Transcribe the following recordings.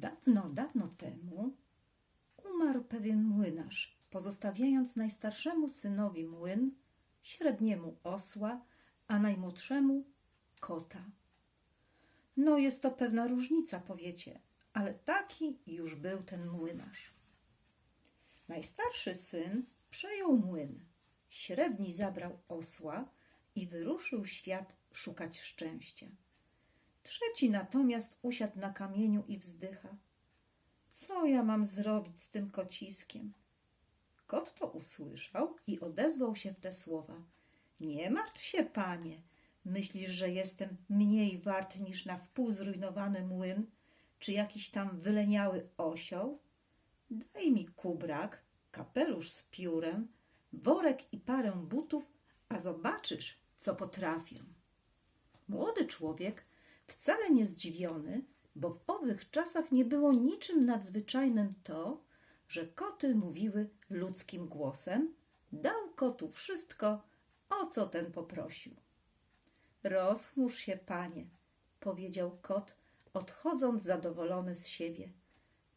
Dawno, dawno temu umarł pewien młynarz, pozostawiając najstarszemu synowi młyn, średniemu osła, a najmłodszemu kota. No, jest to pewna różnica, powiecie, ale taki już był ten młynarz. Najstarszy syn przejął młyn, średni zabrał osła i wyruszył w świat szukać szczęścia. Trzeci natomiast usiadł na kamieniu i wzdycha. Co ja mam zrobić z tym kociskiem? Kot to usłyszał i odezwał się w te słowa. Nie martw się, panie. Myślisz, że jestem mniej wart niż na wpół zrujnowany młyn, czy jakiś tam wyleniały osioł? Daj mi kubrak, kapelusz z piórem, worek i parę butów, a zobaczysz, co potrafię. Młody człowiek, wcale nie zdziwiony, bo w owych czasach nie było niczym nadzwyczajnym to, że koty mówiły ludzkim głosem, dał kotu wszystko, o co ten poprosił. Rozchmurz się, panie, powiedział kot, odchodząc zadowolony z siebie.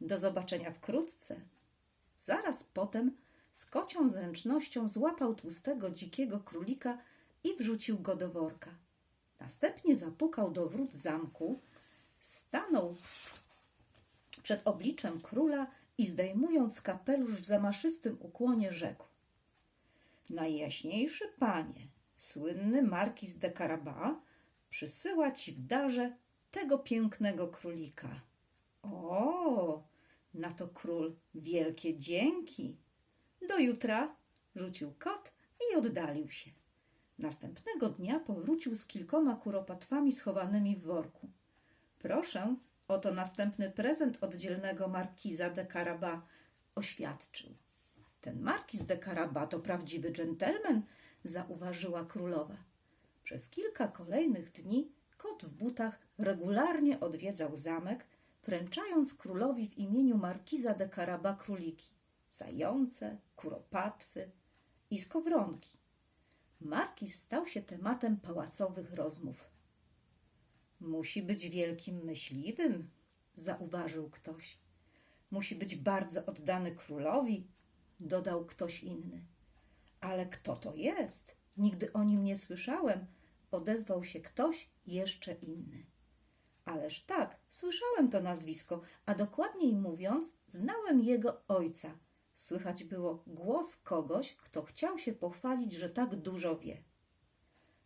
Do zobaczenia wkrótce. Zaraz potem z kocią zręcznością złapał tłustego dzikiego królika i wrzucił go do worka. Następnie zapukał do wrót zamku, stanął przed obliczem króla i zdejmując kapelusz w zamaszystym ukłonie rzekł. Najjaśniejszy panie, słynny markiz de Carabas przysyła ci w darze tego pięknego królika. O, na to król wielkie dzięki. Do jutra, rzucił kot i oddalił się. Następnego dnia powrócił z kilkoma kuropatwami schowanymi w worku. Proszę, oto następny prezent od dzielnego markiza de Carabas, oświadczył. Ten markiz de Carabas to prawdziwy dżentelmen, zauważyła królowa. Przez kilka kolejnych dni kot w butach regularnie odwiedzał zamek, wręczając królowi w imieniu markiza de Carabas króliki, zające, kuropatwy i skowronki. Markiz stał się tematem pałacowych rozmów. Musi być wielkim myśliwym, zauważył ktoś. Musi być bardzo oddany królowi, dodał ktoś inny. Ale kto to jest? Nigdy o nim nie słyszałem, odezwał się ktoś jeszcze inny. Ależ tak, słyszałem to nazwisko, a dokładniej mówiąc, znałem jego ojca. Słychać było głos kogoś, kto chciał się pochwalić, że tak dużo wie.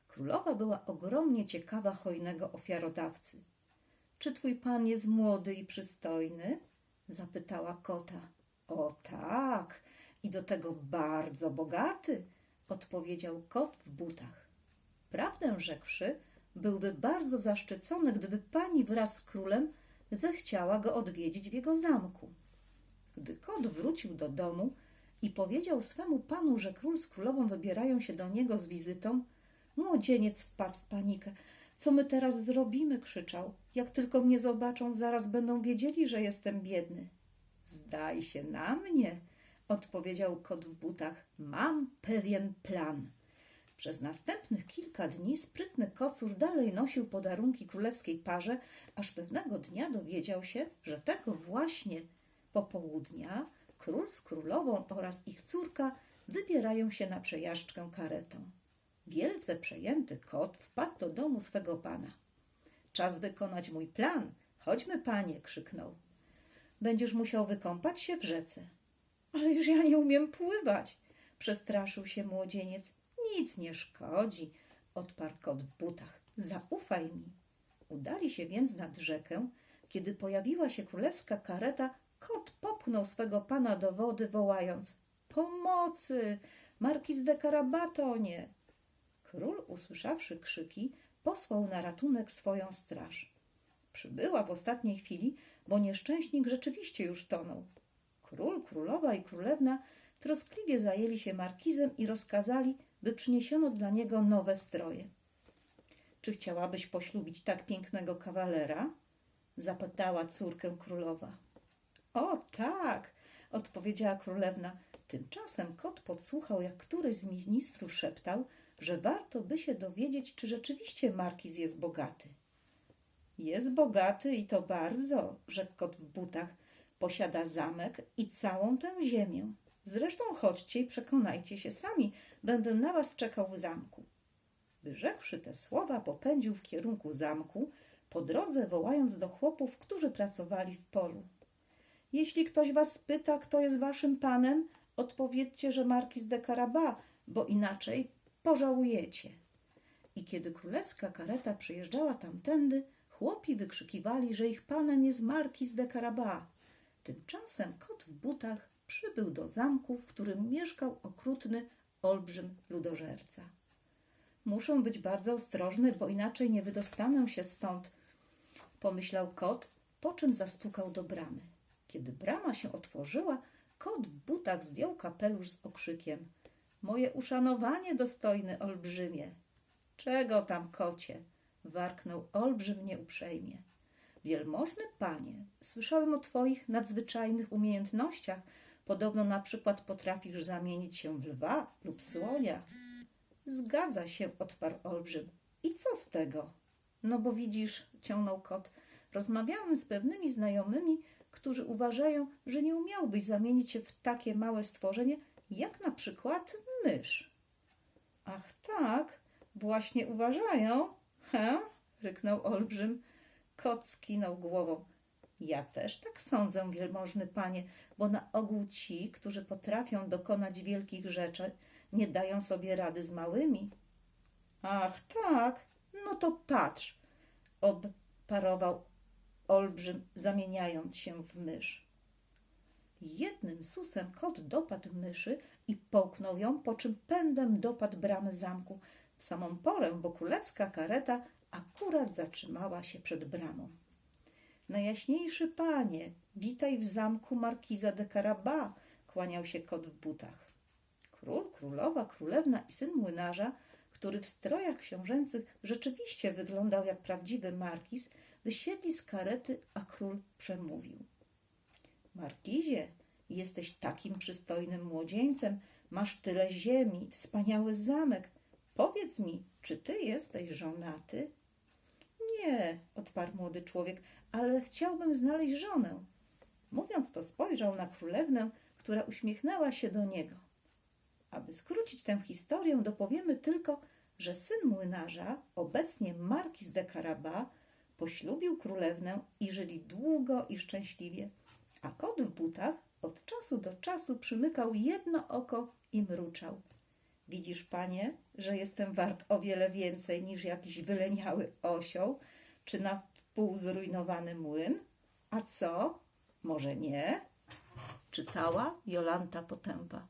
Królowa była ogromnie ciekawa hojnego ofiarodawcy. Czy twój pan jest młody i przystojny? zapytała kota. O tak, i do tego bardzo bogaty, odpowiedział kot w butach. Prawdę rzekłszy, byłby bardzo zaszczycony, gdyby pani wraz z królem zechciała go odwiedzić w jego zamku. Gdy kot wrócił do domu i powiedział swemu panu, że król z królową wybierają się do niego z wizytą, młodzieniec wpadł w panikę. Co my teraz zrobimy? krzyczał. Jak tylko mnie zobaczą, zaraz będą wiedzieli, że jestem biedny. Zdaj się na mnie, odpowiedział kot w butach. Mam pewien plan. Przez następnych kilka dni sprytny kocur dalej nosił podarunki królewskiej parze, aż pewnego dnia dowiedział się, że tego właśnie popołudnia król z królową oraz ich córka wybierają się na przejażdżkę karetą. Wielce przejęty kot wpadł do domu swego pana. Czas wykonać mój plan. Chodźmy, panie, krzyknął. Będziesz musiał wykąpać się w rzece. Ależ ja nie umiem pływać, przestraszył się młodzieniec. Nic nie szkodzi, odparł kot w butach. Zaufaj mi. Udali się więc nad rzekę. Kiedy pojawiła się królewska kareta, kot popchnął swego pana do wody, wołając Pomocy! Markiz de Karabatonie! Król, usłyszawszy krzyki, posłał na ratunek swoją straż. Przybyła w ostatniej chwili, bo nieszczęśnik rzeczywiście już tonął. Król, królowa i królewna troskliwie zajęli się markizem i rozkazali, by przyniesiono dla niego nowe stroje. Czy chciałabyś poślubić tak pięknego kawalera? zapytała córkę królowa. O tak, odpowiedziała królewna. Tymczasem kot podsłuchał, jak któryś z ministrów szeptał, że warto by się dowiedzieć, czy rzeczywiście markiz jest bogaty. Jest bogaty i to bardzo, rzekł kot w butach. Posiada zamek i całą tę ziemię. Zresztą chodźcie i przekonajcie się sami, będę na was czekał w zamku. Wyrzekłszy te słowa, popędził w kierunku zamku, po drodze wołając do chłopów, którzy pracowali w polu. Jeśli ktoś was pyta, kto jest waszym panem, odpowiedzcie, że markiz de Carabas, bo inaczej pożałujecie. I kiedy królewska kareta przyjeżdżała tamtędy, chłopi wykrzykiwali, że ich panem jest markiz de Carabas. Tymczasem kot w butach przybył do zamku, w którym mieszkał okrutny olbrzym ludożerca. Muszę być bardzo ostrożny, bo inaczej nie wydostanę się stąd, pomyślał kot, po czym zastukał do bramy. Kiedy brama się otworzyła, kot w butach zdjął kapelusz z okrzykiem. Moje uszanowanie, dostojny olbrzymie. Czego tam, kocie? warknął olbrzym nieuprzejmie. Wielmożny panie, słyszałem o twoich nadzwyczajnych umiejętnościach. Podobno na przykład potrafisz zamienić się w lwa lub słonia. Zgadza się, odparł olbrzym. I co z tego? No bo widzisz, ciągnął kot, rozmawiałem z pewnymi znajomymi, którzy uważają, że nie umiałbyś zamienić się w takie małe stworzenie, jak na przykład mysz. Ach tak, właśnie uważają? He? ryknął olbrzym. Kot skinął głową. Ja też tak sądzę, wielmożny panie, bo na ogół ci, którzy potrafią dokonać wielkich rzeczy, nie dają sobie rady z małymi. Ach tak, no to patrz, obparował olbrzym, zamieniając się w mysz. Jednym susem kot dopadł myszy i połknął ją, po czym pędem dopadł bramy zamku w samą porę, bo królewska kareta akurat zatrzymała się przed bramą. Najjaśniejszy panie, witaj w zamku markiza de Carabas, kłaniał się kot w butach. Król, królowa, królewna i syn młynarza, który w strojach książęcych rzeczywiście wyglądał jak prawdziwy markiz, wysiedli z karety, a król przemówił. Markizie, jesteś takim przystojnym młodzieńcem, masz tyle ziemi, wspaniały zamek. Powiedz mi, czy ty jesteś żonaty? Nie, odparł młody człowiek, ale chciałbym znaleźć żonę. Mówiąc to, spojrzał na królewnę, która uśmiechnęła się do niego. Aby skrócić tę historię, dopowiemy tylko, że syn młynarza, obecnie markiz de Carabas, poślubił królewnę i żyli długo i szczęśliwie, a kot w butach od czasu do czasu przymykał jedno oko i mruczał. Widzisz, panie, że jestem wart o wiele więcej niż jakiś wyleniały osioł czy na wpół zrujnowany młyn? A co? Może nie? Czytała Jolanta Potępa.